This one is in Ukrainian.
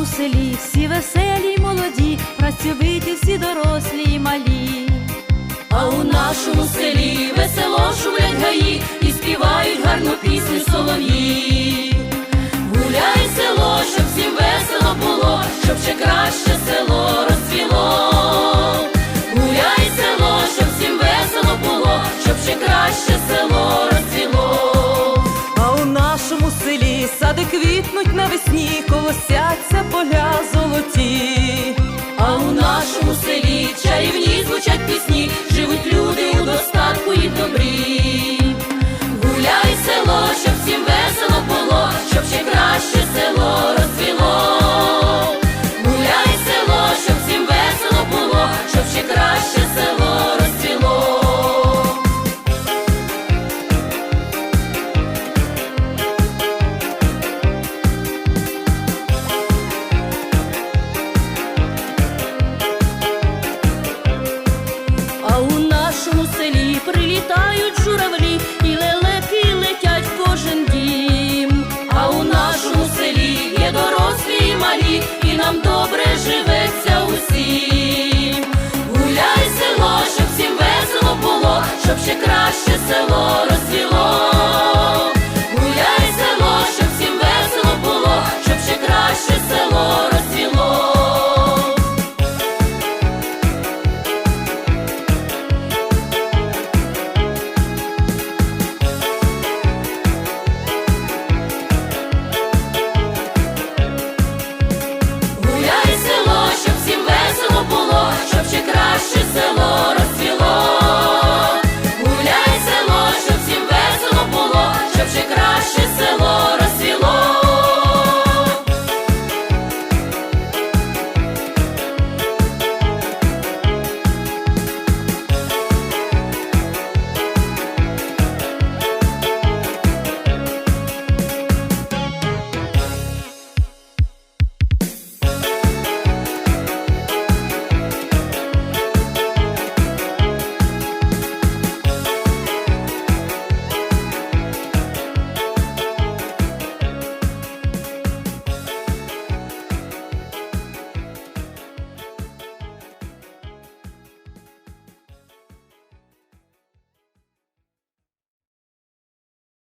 нашому селі всі веселі, й молоді, працьовиті всі дорослі й малі. А у нашому селі весело шумлять гаї і співають гарну пісню солов'ї. Гуляй село, щоб всім весело було, щоб ще краще село розцвіло. Гуляй село, щоб всім весело було, щоб ще краще село розцвіло. А у нашому селі сади квітнуть навесні, колосяться j'ai і нам добре живеться усім. Гуляй село, щоб всім весело було, щоб ще краще село розцвіло.